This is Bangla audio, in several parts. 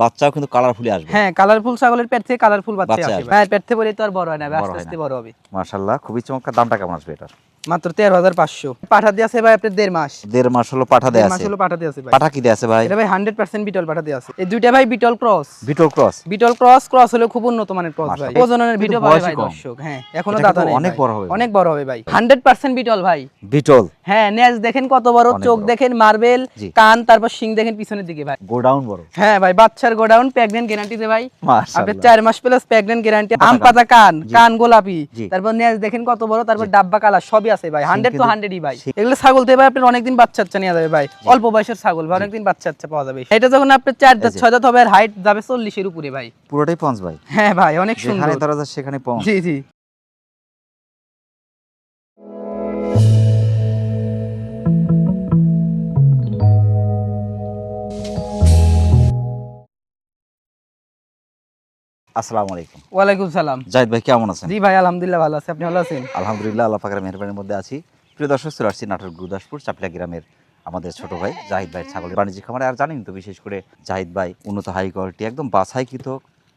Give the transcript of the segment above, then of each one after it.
বাচ্চাও কিন্তু কালারফুলি আসবে। হ্যাঁ কালারফুল ছাগলের পেট থেকে কালারফুল বাচ্চা আসবে। হ্যাঁ পেট থেকে বলে তো আর বড় হয় না। আস্তে আস্তে বড় হবে। মাশাআল্লাহ খুবই চমৎকার। দামটা কেমন আসবে এটার? মাত্র তেরো হাজার পাঁচশো। পাঠা দিয়ে আছে ভাই আপনার দেড় মাস। দেড় মাস হলো পাঠা দেয়া মাস আছে। হলো পাঠা দিয়ে আছে পাঠা কি দেয়া আছে ভাই? এটা ভাই হান্ড্রেড পার্সেন্ট বিটল পাঠা দিয়ে আছে। এই দুইটা ভাই Beetal cross. Beetal cross? Beetal cross cross হলে খুব উন্নত মানের ক্রস ভাই। প্রজননের ভিডিও পাবে ভাই দর্শক হ্যাঁ এখনও অনেক বড় হবে অনেক বড় হবে ভাই। হান্ড্রেড পার্সেন্ট বিটল ভাই। বিটল। হ্যাঁ নেজ দেখেন কত বড় চোখ দেখেন মার্বেল কান তারপর শিং দেখেন পিছনের দিকে ভাই। গোডাউন বড়। হ্যাঁ ভাই বাচ্চার গোডাউন প্রেগনেন্ট গ্যারান্টিতে ভাই। আপনি মাশাআল্লাহ চার মাস প্লাস প্রেগনেন্ট গ্যারান্টি আম পাতা কান। কান গোলাপি। তারপর নেজ দেখেন কত বড় তারপর ডাব্বা কালার সবই আছে ভাই হান্ড্রেড তো হান্ড্রেডই ভাই। এগুলো ছাগল তো ভাই আপনার অনেকদিন বাচ্চা বাচ্চা নেওয়া যাবে ভাই। অল্প বয়সের ছাগল ভাই অনেকদিন বাচ্চা বাচ্চা পাওয়া যাবে। এটা যখন আপনার চার দাঁত ছয় দাঁত হবে আর হাইট যাবে চল্লিশের উপরে ভাই। পুরোটাই পঞ্চ ভাই। হ্যাঁ ভাই অনেক সুন্দর। ধরা সেখানে পঞ্চ। জি জি। আসসালামু আলাইকুম। ওয়ালাইকুম সালাম। জাহিদ ভাই কেমন আছেন? জি ভাই আলহামদুলিল্লাহ ভালো আছি। আপনি ভালো আছেন? আলহামদুলিল্লাহ আল্লাহ পাকের মেহরবানির মধ্যে আছি। প্রিয় দর্শক চলে আসছি নাটোর গুরুদাসপুর চাপলা গ্রামের আমাদের ছোট ভাই জাহিদ ভাই ছাগল বাণিজ্যিক খামারে। আর জানেন তো বিশেষ করে জাহিদ ভাই উন্নত হাই কোয়ালিটি একদম বাছাইকৃত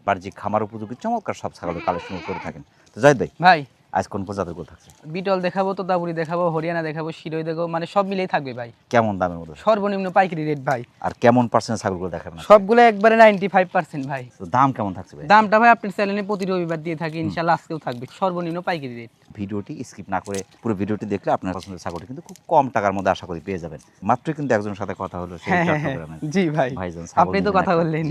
বাণিজ্যিক খামার উপযোগী চমৎকার সব ছাগলের কালেকশন করে থাকেন। তো জাহিদ ভাই ভাই আজ কোন প্রজাতির গোল থাকছে? বিটল দেখাবো তো তোতাপুরি দেখাবো হরিয়ানা দেখাবো শিরোই দেখাবো মানে সব মিলেই থাকবে ভাই। কেমন দামের মধ্যে? সর্বনিম্ন পাইকারি রেট ভাই। আর কেমন পার্সেন্ট ছাগলগুলো দেখাবেন? সবগুলো একবারে নাইনটি ফাইভ পার্সেন্ট ভাই। তো দাম কেমন থাকছে ভাই? দামটা ভাই আপনার চ্যানেলে প্রতি রবিবার দিয়ে থাকি ইনশাল্লাহ আজকেও থাকবে সর্বনিম্ন পাইকারি রেট ভিডিওটি স্কিপ না করে পুরো ভিডিওটি দেখলে আপনার পছন্দের ছাগলটি কিন্তু খুব কম টাকার মধ্যে আশা করি পেয়ে যাবেন। মাত্র কিন্তু একজনের সাথে কথা হলো সেই হ্যাঁ হ্যাঁ হ্যাঁ। জি ভাই। ভাইজান আপনি তো কথা বললেন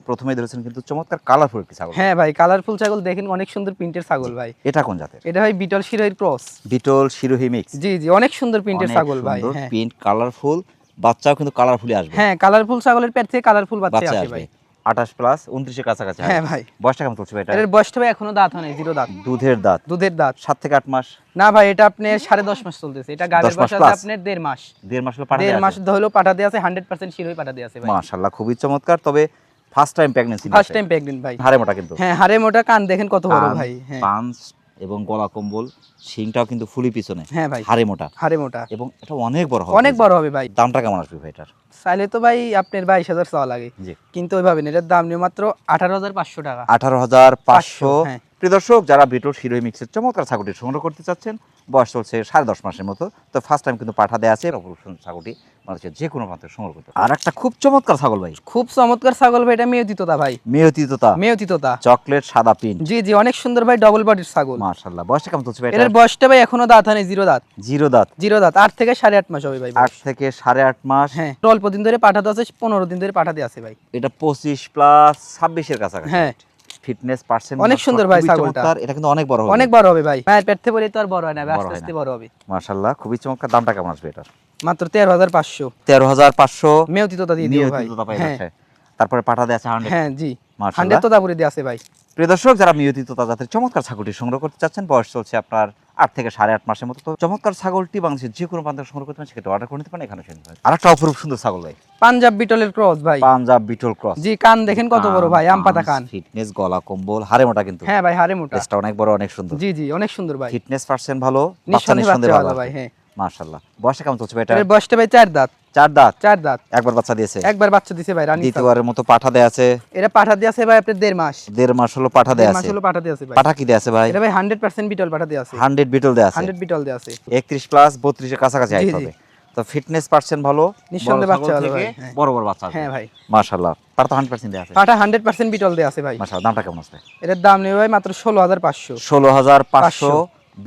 জি। প্রথমেই ধরেছেন কিন্তু চমৎকার কালারফুল একটি ছাগল। হ্যাঁ ভাই কালারফুল ছাগল দেখেন অনেক সুন্দর প্রিন্টের ছাগল ভাই। এটা কোন জাতের? এটা ভাই বিটল শিরোইর ক্রস। বিটল শিরোহি মিক্স জি জি অনেক সুন্দর প্রিন্টের ছাগল ভাই হ্যাঁ। প্রিন্ট কালারফুল বাচ্চাও কিন্তু কালারফুলি আসবে। হ্যাঁ কালারফুল ছাগলের পেট থেকে কালারফুল বাচ্চা আসবে। ভাই। আঠাশ প্লাস উনত্রিশের কাছাকাছি হ্যাঁ ভাই। বয়সটা কেমন চলছে ভাই এটা? এর বয়সটা ভাই এখনও দাঁত হয় নাই জিরো দাঁত। দুধের দাঁত। দুধের দাঁত। সাত থেকে আট মাস। না ভাই এটা আপনার সাড়ে দশ মাস চলতেছে। এটা দশ বয়স আছে? আপনার দেড় মাস। দেড় মাস দেড় মাস হলো পাঠা দিয়ে আছে হান্ড্রেড পার্সেন্ট শিরোই পাঠা দিয়ে আছে ভাই। মাশাআল্লাহ খুবই চমৎকার। তবে first time pregnancy first time pregnant ভাই। হাড়ে মোটা কিন্তু। হ্যাঁ হাড়ে মোটা কান দেখেন কত বড় ভাই। হ্যাঁ। পাঞ্চ এবং গলা কম্বল শিংটাও কিন্তু ফুলি পিছনে। হ্যাঁ ভাই। হাড়ে মোটা। হাড়ে মোটা। এবং এটা অনেক বড় হবে। অনেক বড় হবে ভাই। দামটা কেমন আসবে ভাই এটার? চাইলে তো ভাই আপনার বাইশ হাজার চাওয়া লাগে। কিন্তু ওইভাবে না এটার দাম নিয়ে মাত্র আঠারো হাজার পাঁচশো টাকা। আঠারো হাজার পাঁচশো। হ্যাঁ। প্রিয় দর্শক যারা বিটল শিরোই মিক্সের চমৎকার ছাগলটি সংগ্রহ করতে চাচ্ছেন বয়স চলছে সাড়ে দশ মাসের মতো। তো ফার্স্ট টাইম কিন্তু পাঠা দেওয়া আছে ছাগলটি মানুষের যে কোনো প্রান্তে সংগ্রহ করতে আর একটা খুব চমৎকার ছাগল ভাই। খুব চমৎকার ছাগল ভাই এটা মেয়তিততা ভাই। মেয়তিততা। মেয়তিততা। চকলেট সাদা পিন। জি জি অনেক সুন্দর ভাই ডবল বডির ছাগল। মাশাআল্লাহ বয়সটা কেমন চলছে ভাই এটা? বয়সটা ভাই এখনও দাঁত হয় নাই, জিরো দাঁত। জিরো দাঁত। জিরো দাঁত আট থেকে সাড়ে আট মাস হবে ভাই আট থেকে সাড়ে আট মাস। হ্যাঁ অল্প দিন ধরে পাঠাতে আছে পনেরো দিন ধরে পাঠাতে আছে ভাই। এটা পঁচিশ প্লাস ছাব্বিশের কাছাকাছি। হ্যাঁ। ফিটনেস পার্সেন্ট অনেক সুন্দর ভাই ছাগলটা। এটা কিন্তু অনেক বড় হবে। অনেক বড় হবে ভাই। মায়ের পেট থেকে বলে তো আর বড় হয় না আস্তে আস্তে বড় হবে। মাশাআল্লাহ খুবই চমৎকার। দামটা কেমন আসবে মাত্র তেরো হাজার পাঁচশো। তেরো হাজার পাঁচশো। মেয়তিততা দিয়ে দিও ভাই। হ্যাঁ। তারপরে পাঠা দেওয়া আছে হ্যাঁ জি। হান্ড্রেড তোতাপুরি দিয়ে আছে ভাই। প্রিয় দর্শক যারা নিয়তিত জাতের চমৎকার ছাগলটি সংগ্রহ করতে চাচ্ছেন বয়স চলছে আপনার আট থেকে সাড়ে আট মাসের মতো। তো চমৎকার ছাগলটি বাংলাদেশের যে কোনো প্রান্তে সংগ্রহ করতে পারেন সেক্ষেত্রে অর্ডার করে নিতে পারেন এখানে আর একটা অপরূপ সুন্দর ছাগল ভাই। পাঞ্জাব বিটলের ক্রস ভাই। Punjab beetle cross. জি কান দেখেন কত বড় ভাই আম পাতা কান। ফিটনেস গলা কম্বল হাড়ে মোটা কিন্তু। হ্যাঁ ভাই হারে মোটা। টেস্টটা অনেক বড় অনেক সুন্দর। জি জি অনেক সুন্দর ভাই। ফিটনেস পার্সেন্ট ভালো বাচ্চা নিঃসন্দেহে ভালো ভাই হ্যাঁ। মাশাআল্লাহ। বয়সটা কেমন চলছে এটা? বয়সটা ভাই চার দাঁত। চার দাঁত? চার দাঁত। একবার বাচ্চা দিয়েছে? একবার বাচ্চা দিয়েছে ভাই রানী দ্বিতীয়বারের মতো পাঠা দেয়া আছে? এরা পাঠা দেয়া আছে ভাই আপনার দেড় মাস। দেড় মাস হলো পাঠা দেয়া আছে। মাস হলো পাঠা দেয়া আছে ভাই। পাঠা কি দেয়া আছে ভাই? এটা ভাই 100% বিটল পাঠা দেয়া আছে। 100 বিটল দেয়া আছে। 100 বিটল দেয়া আছে। 31 প্লাস 32 কাছাকাছি হাইট হবে। তো ফিটনেস পার্সেন্ট ভালো? নিঃসন্দেহে বাচ্চা ভাই হ্যাঁ। বড় বড় বাচ্চা হ্যাঁ ভাই। মাশাআল্লাহ। পাটা 100% দেয়া আছে। পাটা 100% বিটল দেয়া আছে ভাই। মাশাআল্লাহ দামটা কেমন আছে? এর দাম নেই ভাই মাত্র 16500 16500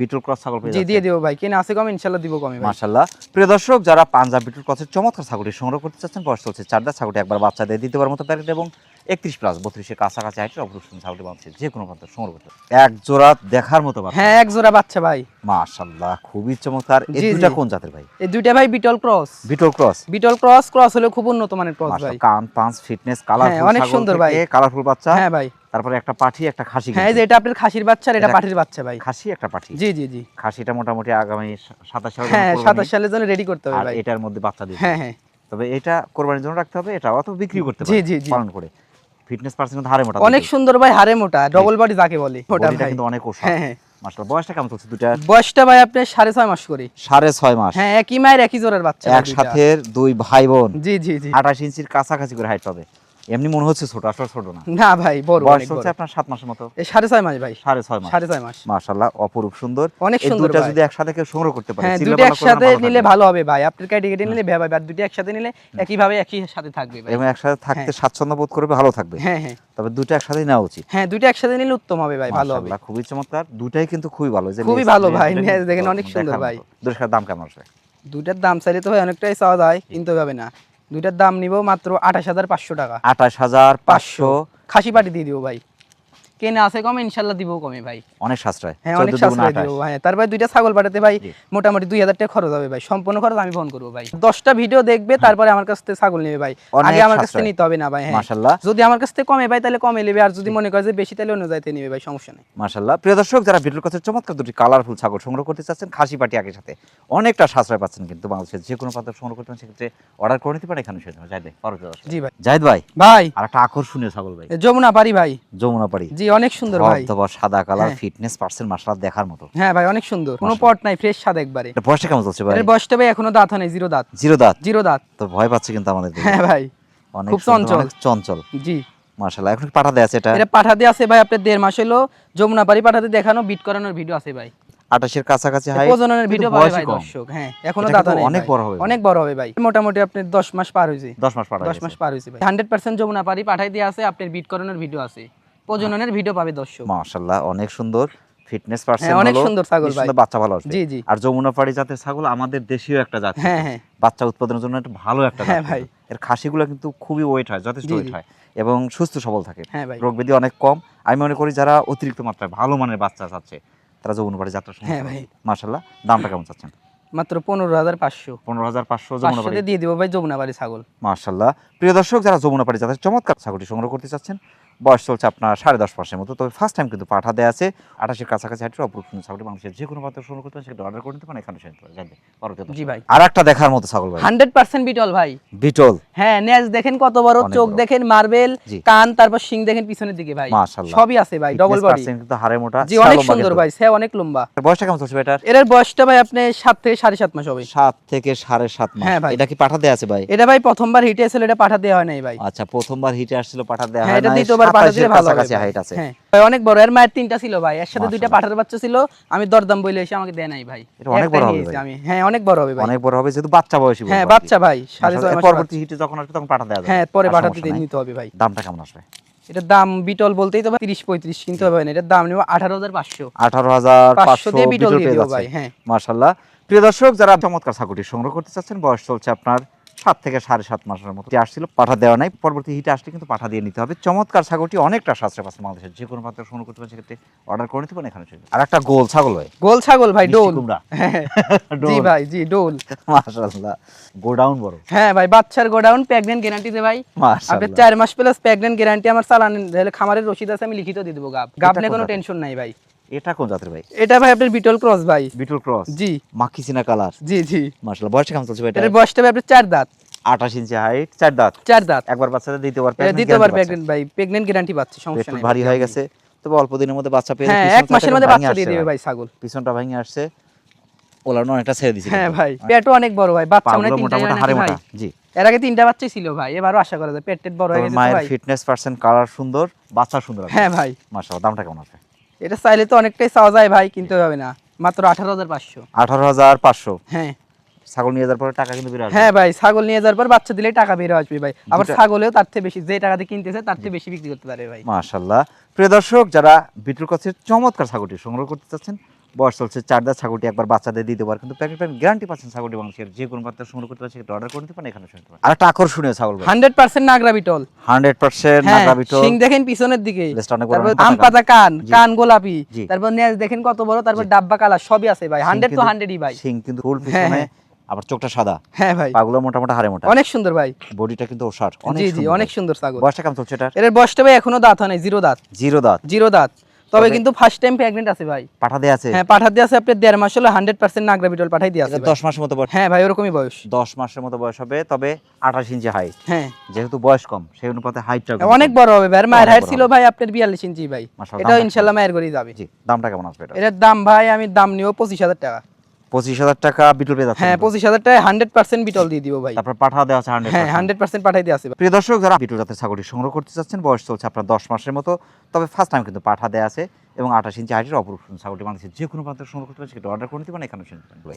বিটল ক্রস ছাগল পেয়ে জি দিয়ে দেবো ভাই। কিনে আছে কম ইনশাল্লাহ দিব কমে ভাই। মাশাআল্লাহ প্রিয় দর্শক যারা পাঞ্জাব বিটল ক্রসের চমৎকার ছাগলটি সংগ্রহ করতে চাচ্ছেন বয়স চলছে চারদা ছাগলটি একবার বাচ্চা দিয়ে দ্বিতীয়বার মতো প্যাকেট এবং একত্রিশ প্লাস বত্রিশের কাছাকাছি হাইটের অপারেশন ছাগলটি বাঁচছে যে কোনো প্রান্তে সংগ্রহ করতে এক জোড়া দেখার মতো বাচ্চা। হ্যাঁ এক জোড়া বাচ্চা ভাই। মাশাআল্লাহ খুবই চমৎকার। এই জি। কোন জাতের ভাই? এই দুইটা ভাই Beetal cross. Beetal cross. Beetal cross cross হলে খুব উন্নত মানের ক্রস ভাই। কান পাঁচ ফিটনেস হ্যাঁ, অনেক সুন্দর ভাই। কালারফুল বাচ্চা। হ্যাঁ ভাই। তারপরে একটা পাঠি একটা খাসি হ্যাঁ যে এটা আপনার খাসির বাচ্চা আর এটা পাঠির বাচ্চা ভাই। খাসি একটা পাঠি। জি জি জি। খাসিটা মোটামুটি আগামী সাতাশ সাল হ্যাঁ সাতাশ সালের জন্য রেডি করতে হবে আর ভাই। এটার মধ্যে বাচ্চা দিবে হ্যাঁ হ্যাঁ। তবে এটা কোরবানির জন্য রাখতে হবে এটা অত বিক্রি করতে জি, জি, জি। পালন করে। ফিটনেস পার্সেন্ট হারে মোটা অনেক সুন্দর ভাই হারে মোটা ডবল বডি যাকে বলে ওটা ভাই। কিন্তু অনেক ওষা হ্যাঁ হ্যাঁ। মাশাআল্লাহ বয়সটা কেমন চলছে দুটার বয়সটা ভাই আপনার সাড়ে ছয় মাস করে। সাড়ে ছয় মাস। হ্যাঁ একই মায়ের একই জোড়ার বাচ্চা। একসাথে দুই ভাই বোন। জি জি জি। আঠাশ ইঞ্চির কাছাকাছি করে হাইট হবে এমনি মনে হচ্ছে ছোট আসলে ছোট না। না ভাই বড় বয়স হচ্ছে আপনার সাত মাসের মতো। এই সাড়ে ছয় মাস ভাই। সাড়ে ছয় মাস। সাড়ে ছয় মাস। মাশাল্লাহ অপরূপ সুন্দর। অনেক এই সুন্দর দুটা যদি একসাথে কেউ সংগ্রহ করতে পারে হ্যাঁ দুটো একসাথে নিলে ভালো হবে ভাই। আপনার কেটে নিলে ভেবে আর দুটো একসাথে নিলে একইভাবে একই সাথে থাকবে ভাই। এবং একসাথে থাকতে স্বাচ্ছন্দ্য বোধ করবে ভালো থাকবে। হ্যাঁ হ্যাঁ। তবে দুটো একসাথে নেওয়া উচিত। হ্যাঁ দুটো একসাথে নিলে উত্তম হবে ভাই ভালো হবে। খুবই চমৎকার। দুটাই কিন্তু খুবই ভালো। যে খুবই ভালো ভাই, দেখেন অনেক সুন্দর ভাই। দুটার দাম কেমন আসবে? দুইটার দাম চাইলে তো ভাই অনেকটাই চাওয়া যায় কিনতে হবে না। দুইটার দাম নিব মাত্র আঠাশ হাজার পাঁচশো টাকা। আঠাশ হাজার পাঁচশো। খাসি পাটি দিয়ে দিব ভাই। কেনা আছে কমে ইনশাল্লাহ দিব কমে ভাই। অনেক সাশ্রয়। হ্যাঁ অনেক সাশ্রয় 28 দিব হ্যাঁ তারপরে দুইটা ছাগল পাঠাতে ভাই মোটামুটি দুই হাজার টাকা খরচ হবে ভাই। সম্পূর্ণ খরচ আমি বহন করব ভাই। দশটা ভিডিও দেখবে তারপরে আমার কাছ থেকে ছাগল নেবে ভাই। আগে আমার কাছ থেকে নিতে হবে না ভাই হ্যাঁ। যদি আমার কাছ থেকে কমে ভাই তাহলে কমে নেবে। আর যদি মনে করে যে বেশি তাহলে অন্য যাইতে নেবে ভাই সমস্যা নেই। মাশাল্লাহ। প্রিয় দর্শক যারা ভিডিওর কাছে চমৎকার দুটি কালারফুল ছাগল সংগ্রহ করতে চাচ্ছেন খাসি পাটি একই সাথে অনেকটা সাশ্রয় পাচ্ছেন কিন্তু বাংলাদেশের যে কোনো পাত্র সংগ্রহ করতে সেক্ষেত্রে অর্ডার করে নিতে পারেন এখানে সেটা জাহিদ ভাই। জি ভাই। জাহিদ ভাই। ভাই। আর একটা আকর্ষণীয় ছাগল ভাই। যমুনা পারি ভাই। যমুনা পাড়ি। জি অনেক সুন্দর ভাই। সাদা কালার। ফিটনেস পার্সেন্ট মাশাআল্লাহ দেখার মতো। হ্যাঁ ভাই অনেক সুন্দর। কোনো পট নাই ফ্রেশ স্বাদ একবারে। এটা বয়সটা কেমন চলছে ভাই? এর বয়সটা ভাই এখনও দাঁত হয় নাই জিরো দাঁত। জিরো দাঁত? জিরো দাঁত। তো ভয় পাচ্ছে কিন্তু আমাদের হ্যাঁ ভাই অনেক খুব চঞ্চল। চঞ্চল। জি। মাশাআল্লাহ এখন পাঠা দেয়া আছে এটা? এটা পাঠাতে আছে ভাই আপনার দেড় মাস হলো। যমুনা পারি পাঠাতে দেখানো বিট করানোর ভিডিও আছে ভাই। আটাশের কাছাকাছি হাই প্রজননের ভিডিও পাবে ভাই দর্শক হ্যাঁ এখনও দাঁত কিন্তু অনেক বড় হবে অনেক বড় হবে ভাই। মোটামুটি আপনার দশ মাস পার হয়েছে। দশ মাস পাঠা দশ মাস পার হয়েছে ভাই। হান্ড্রেড পার্সেন্ট যমুনা পারি পাঠাই দিয়ে আছে আপনার বিট করানোর ভিডিও আছে। প্রজননের ভিডিও পাবে দর্শক। মাশাআল্লাহ অনেক সুন্দর। ফিটনেস পার্সেন্ট হ্যাঁ, অনেক সুন্দর ছাগল ভাই। বাচ্চা ভালো আসবে। জি, জি। আর যমুনা পাড়ি জাতের ছাগল আমাদের দেশীয় একটা জাত হ্যাঁ হ্যাঁ। বাচ্চা উৎপাদনের জন্য একটা ভালো একটা জাত হ্যাঁ, ভাই। এর খাসিগুলো কিন্তু খুবই ওয়েট হয় যথেষ্ট ওয়েট হয় এবং সুস্থ সবল থাকে। হ্যাঁ রোগ ব্যাধি অনেক কম। আমি মনে করি যারা অতিরিক্ত মাত্রায় ভালো মানের বাচ্চা চাচ্ছে তারা যমুনা পাড়ি যাত্রা শুরু হ্যাঁ, ভাই। মাশাআল্লাহ দামটা কেমন চাচ্ছেন? মাত্র পনেরো হাজার পাঁচশো। পনেরো হাজার পাঁচশো দিয়ে দিব ভাই যমুনা বাড়ি ছাগল। মার্শাল্লাহ প্রিয় দর্শক যারা যমুনা পাড়ি যাদের চমৎকার ছাগলটি সংগ্রহ করতে চাচ্ছেন বয়স চলছে আপনার সাড়ে দশ মাসের মতো। তবে ফার্স্ট টাইম কিন্তু পাঠা দেওয়া আছে। আঠাশের কাছাকাছি হাইটের অপরূপ সুন্দর ছাগলটি মানুষের যে কোনো পাত্র সংগ্রহ করতে সেটা অর্ডার করে নিতে পারেন এখানে সেটা জানবে জি ভাই। আর একটা দেখার মতো ছাগল ভাই। হান্ড্রেড পার্সেন্ট বিটল ভাই। বিটল। হ্যাঁ নেজ দেখেন কত বড় চোখ দেখেন মার্বেল কান তারপর শিং দেখেন পিছনের দিকে ভাই। মাশাআল্লাহ। সবই আছে ভাই ডবল বডি কিন্তু হাড়ে মোটা জি অনেক সুন্দর ভাই সে অনেক লম্বা। বয়সটা কেমন চলছে ভাই এটার? এটার বয়সটা ভাই আপনি সাত থেকে সাড়ে সাত মাস হবে। সাত থেকে সাড়ে সাত মাস। হ্যাঁ ভাই। এটা কি পাঠা দেওয়া আছে ভাই? এটা ভাই প্রথমবার হিটে এসেছিল এটা পাঠা দেওয়া হয় নাই ভাই। আচ্ছা প্রথমবার হিটে আসছিল পাঠা দেওয়া হ্যাঁ হয় এটা নাই, পাঠা দিলে ভালো হাইট আছে। হ্যাঁ। ভাই অনেক বড় এর মায়ের তিনটা ছিল ভাই এর সাথে দুইটা পাঠার বাচ্চা ছিল আমি দরদাম বলে এসে আমাকে দেয় নাই ভাই। এটা অনেক বড় হবে ভাই। আমি। হ্যাঁ অনেক বড় হবে ভাই। অনেক বড় হবে যেহেতু বাচ্চা বয়সী হ্যাঁ বাচ্চা ভাই সাড়ে মাশাআল্লাহ, ছয় এর মাস পরবর্তী হিটে যখন আসবে তখন পাঠা যাবে। হ্যাঁ পরে আর পাঠা দিতে নিতে হবে ভাই। দামটা কেমন আসবে? এটার দাম বিটল বলতেই তো তিরিশ পঁয়ত্রিশ কিনতে হবে না। এটার দাম নেব আঠারো হাজার পাঁচশো। আঠারো হাজার পাঁচশো বিটল দিয়ে ভাই হ্যাঁ। মার্শাল্লাহ প্রিয় দর্শক যারা চমৎকার ছাগলটি সংগ্রহ করতে চাচ্ছেন বয়স চলছে আপনার সাত থেকে সাড়ে সাত মাসের মতো আসছিল পাঠা দেওয়া নাই পরবর্তী হিটে আসলে কিন্তু পাঠা দিয়ে নিতে হবে। চমৎকার ছাগলটি অনেকটা সাশ্রয় পাচ্ছে বাংলাদেশের যে কোনো পাত্র সংগ্রহ করতে পারেন সেক্ষেত্রে অর্ডার করে নিতে পারেন এখানে চলে আর একটা গোল ছাগল ভাই। গোল ছাগল ভাই ডোল। কুমড়া। হ্যাঁ জি ডোল। ভাই জি ডোল। মার্শাল্লাহ গোডাউন বড়। হ্যাঁ ভাই বাচ্চার গোডাউন প্রেগনেন্ট গ্যারান্টি দে ভাই। আপনি চার মাস প্লাস প্রেগনেন্ট গ্যারান্টি আমার চালান খামারের রসিদ আছে আমি লিখিত দিয়ে দেবো গাব। গাব নিয়ে কোনো টেনশন নাই ভাই। এটা কোন জাতের ভাই? এটা ভাই আপনার বিটল ক্রস ভাই। বিটল ক্রস? জি। মাখিচিনা কালার? জি জি। মার্শাল্লাহ বয়সটা কেমন চলছে ভাই এটা বয়সটা ভাই আপনার চার দাঁত। আঠাশ ইঞ্চি হাইট চার দাঁত? চার দাঁত। একবার দ্বিতীয়বার দ্বিতীয়বার প্রেগনেন্ট ভাই প্রেগনেন্ট গ্যারান্টি পাচ্ছে সমস্যা নাই। ভারী হয়ে গেছে তবে অল্প দিনের মধ্যে বাচ্চা পেয়ে হ্যাঁ এক মাসের মধ্যে বাচ্চা দিয়ে দেবে ভাই ছাগল। পিছনটা ভেঙে আসছে ওলানো অনেকটা ছেড়ে দিছে হ্যাঁ। ভাই পেটও অনেক বড় ভাই বাচ্চা মোটামুটি হাড়ে মোটা জি। এর আগে তিনটা বাচ্চাই ছিল ভাই এবারও আশা করা যায় পেট টেট বড় হয়ে গেছে তো মায়ের ফিটনেস পার্সেন্ট কালার সুন্দর বাচ্চা সুন্দর হ্যাঁ ভাই। মাশাআল্লাহ দামটা কেমন আছে? এটা চাইলে তো অনেকটাই চাওয়া যায় ভাই কিনতে হবে না। মাত্র আঠারো হাজার পাঁচশো। আঠারো হাজার পাঁচশো? হ্যাঁ। ছাগল নিয়ে যাওয়ার পরে টাকা কিন্তু বেরো হ্যাঁ ভাই ছাগল নিয়ে যাওয়ার পর বাচ্চা দিলে টাকা বের আসবে ভাই। আবার ছাগলেও তার থেকে বেশি যে টাকা দিয়ে কিনতেছে তার থেকে বেশি বিক্রি করতে পারে ভাই। মাশাল্লাহ। প্রিয় দর্শক যারা বিটুর কাছে চমৎকার ছাগলটি সংগ্রহ করতে চাচ্ছেন বয়স চলছে চার দাঁত ছাগলটি একবার বাচ্চাদের দিতে পারে। কিন্তু প্যাকেট প্যাকেট গ্যারান্টি পাচ্ছেন ছাগলটি মানুষের যে কোনো পাত্র সংগ্রহ করতে পারে সেটা অর্ডার করে নিতে পারেন এখানে শুনতে পারেন। আর একটা আকর্ষণীয় ছাগল হান্ড্রেড পার্সেন্ট নাগরা বিটল। হান্ড্রেড পার্সেন্ট হ্যাঁ নাগরা বিটল। শিং দেখেন পিছনের দিকে। আম পাতা কান কান গোলাপি। তারপর নেজ দেখেন কত বড় তারপর ডাব্বা কালার সবই আছে ভাই। হান্ড্রেড তো হান্ড্রেডই ভাই। শিং কিন্তু ফুল হ্যাঁ, পিছনে হ্যাঁ। আবার চোখটা সাদা। হ্যাঁ ভাই। পাগুলো মোটামুটি হাড়ে মোটা। অনেক সুন্দর ভাই। বডিটা কিন্তু ওষার অনেক জি জি সুন্দর। অনেক সুন্দর ছাগল। বয়সটা কেমন চলছে এটার? এর বয়সটা ভাই এখনও দাঁত হয় নাই জিরো দাঁত। জিরো দাঁত। জিরো দাঁত। তবে কিন্তু ফার্স্ট টাইম প্রেগন্যান্ট আছে ভাই। পাঠা দেয়া আছে? হ্যাঁ পাঠা দিয়ে আছে আপনি দেড় মাস হলো হান্ড্রেড পার্সেন্ট নাগরা বিটল পাঠাই দিয়ে আছে এটা ভাই। দশ মাসের মতো বয়স? হ্যাঁ ভাই ওরকমই বয়স। দশ মাসের মতো বয়স হবে তবে আঠাশ ইঞ্চি হাইট হ্যাঁ। যেহেতু বয়স কম সেই অনুপাতে হাইটটা অনেক বড় হবে ভাই মায়ের হাইট ছিল ভাই আপনার বিয়াল্লিশ ইঞ্চি ভাই। এটা ইনশাআল্লাহ ইনশাল্লাহ মায়ের করেই যাবে। জি দামটা কেমন আসবে এটা? এটার দাম ভাই আমি দাম নিব পঁচিশ হাজার টাকা। পঁচিশ হাজার টাকা বিটল পেয়ে হ্যাঁ পঁচিশ হাজার টাকা হান্ড্রেড পার্সেন্ট বিটল দিয়ে দিব ভাই। তারপর পাঠা দেওয়া আছে হ্যাঁ হান্ড্রেড পার্সেন্ট পাঠাই দিয়ে আছে প্রিয় দর্শক যারা বিটল জাতের ছাগলটি সংগ্রহ করতে চাচ্ছেন বয়স চলছে আপনার দশ মাসের মতো তবে ফার্স্ট টাইম কিন্তু পাঠা দেওয়া আছে এবং আঠাশ ইঞ্চি হাইটের অপরূপ ছাগলটি বাংলাদেশের যে কোনো প্রান্তে সংগ্রহ করতে পারছে সেটা অর্ডার করে নিতে পারেন এখানে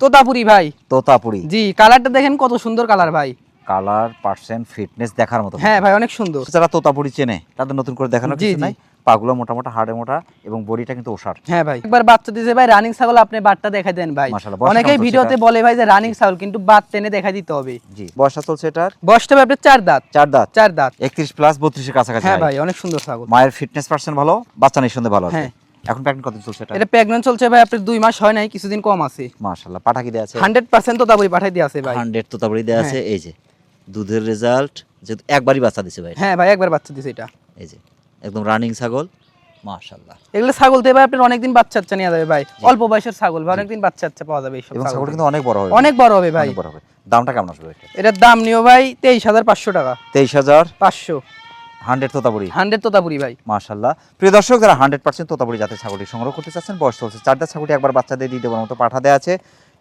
তোতাপুরি ভাই। তোতাপুরি। জি কালারটা দেখেন কত সুন্দর কালার ভাই। কালার পার্সেন্ট ফিটনেস দেখার মতো হ্যাঁ ভাই অনেক সুন্দর। যারা তোতাপুরি চেনে তাদের নতুন করে দেখানোর কিছু নাই। পাগুলো মোটা মোটা হাড়ে মোটা এবং বডিটা কিন্তু ওষার। হ্যাঁ ভাই। একবার বাচ্চা দিতে ভাই রানিং ছাগল আপনি বাটটা দেখাই দেন ভাই। অনেকেই ভিডিওতে বলে ভাই যে রানিং ছাগল কিন্তু বাট টেনে দেখা দিতে হবে। জি বয়সটা চলছে এটার? বয়সটা ভাই আপনার চার দাঁত। চার দাঁত। চার দাঁত। একত্রিশ প্লাস বত্রিশের কাছাকাছি হ্যাঁ ভাই অনেক সুন্দর ছাগল। মায়ের ফিটনেস পার্সেন্ট ভালো বাচ্চা নিঃসন্দেহে ভালো হ্যাঁ। এখন প্যাকেট কত চলছে এটা এটা প্রেগনেন্ট চলছে ভাই আপনার দুই মাস হয় নাই কিছুদিন কম আছে। মাশাআল্লাহ পাঠা কি দেওয়া আছে? হান্ড্রেড পার্সেন্ট তোতাপুরি পাঠাই দিয়ে আছে ভাই। হান্ড্রেড তোতাপুরি দেওয়া আছে এই যে। দুধের রেজাল্ট যেহেতু একবারই বাচ্চা দিছে ভাই হ্যাঁ ভাই একবার বাচ্চা দিছে এটা। এই যে একদম রানিং ছাগল মাশাআল্লাহ। এগুলো ছাগল থেকে ভাই আপনার অনেকদিন বাচ্চা বাচ্চা নেওয়া যাবে ভাই। অল্প বয়সের ছাগল ভাই অনেকদিন বাচ্চা বাচ্চা পাওয়া যাবে এইসব এবং ছাগল। কিন্তু অনেক বড় হবে। অনেক বড় হবে ভাই। বড় হবে। দামটা কেমন আসবে এটা এটার দাম নিও ভাই তেইশ হাজার পাঁচশো টাকা। তেইশ হাজার পাঁচশো। হান্ড্রেড তোতাপুরি। হান্ড্রেড তোতাপুরি ভাই। মাশাল্লাহ প্রিয় দর্শক যারা হান্ড্রেড পার্সেন্ট তোতাপুরি জাতের ছাগলটি সংগ্রহ করতে চাচ্ছেন বয়স চলছে চারটা ছাগলটি একবার বাচ্চাদের দিয়ে দেওয়ার মতো পাঠা দেওয়া আছে।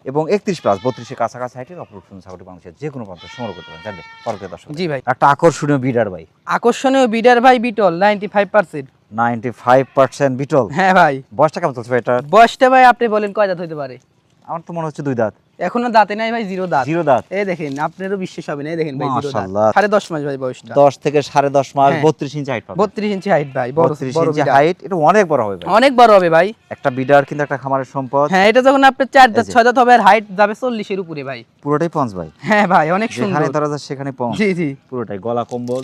এবং একত্রিশ প্লাস বত্রিশের কাছাকাছি হাইটের অপরূপ সুন্দর ছাগলটি বাংলাদেশের যে কোনো প্রান্ত সংগ্রহ করতে পারেন। জানবে পরবর্তী দর্শক জি ভাই। একটা আকর্ষণীয় বিডার ভাই। আকর্ষণীয় বিডার ভাই Beetal ninety five percent ninety five percent Beetal. হ্যাঁ ভাই। বয়সটা কেমন চলছে ভাই এটা বয়সটা ভাই আপনি বলেন কয় দাঁত হইতে পারে? আমার তো মনে হচ্ছে দুই দাঁত। এখনও দাঁতে নাই ভাই জিরো দাঁত। জিরো দাঁত। এই দেখেন আপনারও বিশ্বাস হবে না এই দেখেন ভাই জিরো দাঁত। সাড়ে দশ মাস ভাই বয়সটা। দশ থেকে সাড়ে দশ মাস হ্যাঁ। বত্রিশ ইঞ্চি হাইট পাবে বত্রিশ ইঞ্চি হাইট ভাই বত্রিশ ইঞ্চি হাইট এটা অনেক বড় হবে অনেক বড় হবে ভাই। একটা বিডার কিন্তু একটা খামারের সম্পদ। হ্যাঁ এটা যখন আপনার চার দাঁত ছয় দাঁত হবে আর হাইট যাবে চল্লিশের উপরে ভাই। পুরোটাই পঞ্চ ভাই। হ্যাঁ ভাই অনেক যেখানে সুন্দর তারা যায় সেখানে পঞ্চ। জি জি। পুরোটাই গলা কম্বল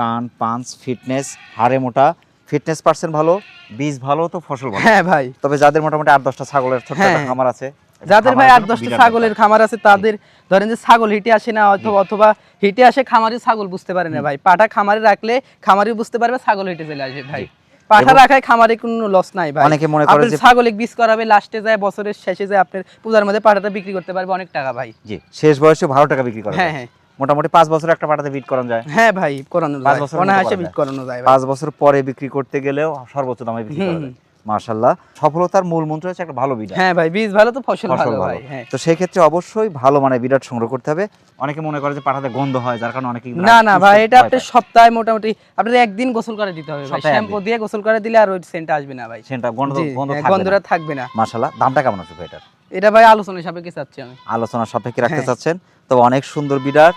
কান পাঞ্চ ফিটনেস হাড়ে মোটা। ফিটনেস পার্সেন্ট ভালো বীজ ভালো তো ফসল ভালো। হ্যাঁ ভাই। তবে যাদের মোটামুটি আট দশটা ছাগলের ছোট্ট হ্যাঁ। খামার আছে যাদের ভাই আট দশটা ছাগলের খামার আছে তাদের ধরেন যে ছাগল হিটে আসে না অথবা অথবা হিটে আসে খামারি ছাগল বুঝতে পারে না ভাই। পাটা খামারে রাখলে খামারি বুঝতে পারবে ছাগল হিটে চলে আসবে ভাই। পাঠা রাখায় খামারে কোনো লস নাই ভাই। অনেকে মনে করে যে- ছাগল বীজ করাবে লাস্টে যায় বছরের শেষে যায় আপনার পূজার মধ্যে পাঠাটা বিক্রি করতে পারবে অনেক টাকা ভাই। জি শেষ বয়সে ভালো টাকা বিক্রি করে হ্যাঁ হ্যাঁ। মোটামুটি পাঁচ বছর একটা পাটাতে বিট করানো যায়। হ্যাঁ ভাই করানো পাঁচ যায়। অনায়াসে বিট করানো যায় পাঁচ বছর পরে বিক্রি করতে গেলেও সর্বোচ্চ দামে বিক্রি করা যায়। মার্শাল্লাহ সফলতার মূল মন্ত্র হচ্ছে একটা ভালো বিডার হ্যাঁ ভাই বীজ ভালো তো ফসল ভালো ভাই হ্যাঁ। তো সেই ক্ষেত্রে অবশ্যই ভালো মানে বিরাট সংগ্রহ করতে হবে। অনেকে মনে করে যে পাঠাতে গন্ধ হয় যার কারণে অনেকে না না ভাই এটা পায়। সপ্তাহে মোটামুটি আপনার একদিন গোসল করে দিতে হবে ভাই। শ্যাম্পু দিয়ে গোসল করে দিলে আর ওই সেন্ট আসবে না ভাই। সেটা গন্ধ গন্ধ হ্যাঁ, থাকবে গন্ধটা থাকবে না। মার্শাল্লাহ দামটা কেমন আছে ভাই এটার? এটা ভাই আলোচনা সাপেক্ষে চাচ্ছি আমি। আলোচনা সাপেক্ষে রাখতে হ্যাঁ। চাচ্ছেন। তবে অনেক সুন্দর বিডার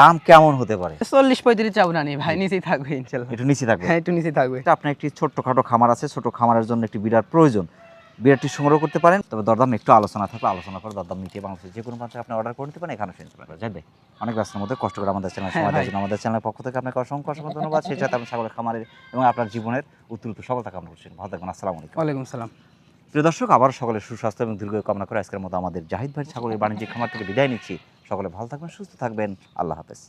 দাম কেমন হতে পারে? চল্লিশ পঁয়ত্রিশ চাবো না ভাই নিচেই থাকবে ইনশাল্লাহ। একটু নিচে থাকবে? হ্যাঁ একটু নিচে থাকবে। এটা আপনার একটি ছোট্টখাটো খামার আছে ছোট খামারের জন্য একটি বিরাট প্রয়োজন। বিরাটটি সংগ্রহ করতে পারেন তবে দরদাম একটু আলোচনা থাকবে আলোচনা করে দরদাম মিটিয়ে বাংলাদেশের যে কোনো প্রান্তে আপনি অর্ডার করে নিতে পারেন এখানে শুনতে পারবেন যাবে অনেক ব্যস্তের মধ্যে কষ্ট করে আমাদের চ্যানেল সময় দেওয়ার জন্য আমাদের চ্যানেলের পক্ষ থেকে আপনাকে অসংখ্য অসংখ্য ধন্যবাদ। সেই সাথে আপনি ছাগলের খামারের এবং আপনার জীবনের উত্তরোত্তর সফলতা কামনা করছেন ভালো থাকবেন আসসালামু আলাইকুম। ওয়ালাইকুম সালাম প্রিয় দর্শক আবার সকলে সুস্বাস্থ্য এবং দীর্ঘ কামনা করে আজকের মতো আমাদের জাহিদ ভাই ছাগলের বাণিজ্যিক খামার থেকে বিদায় নিচ্ছি। সকলে ভালো থাকবেন, সুস্থ থাকবেন। আল্লাহ হাফেজ।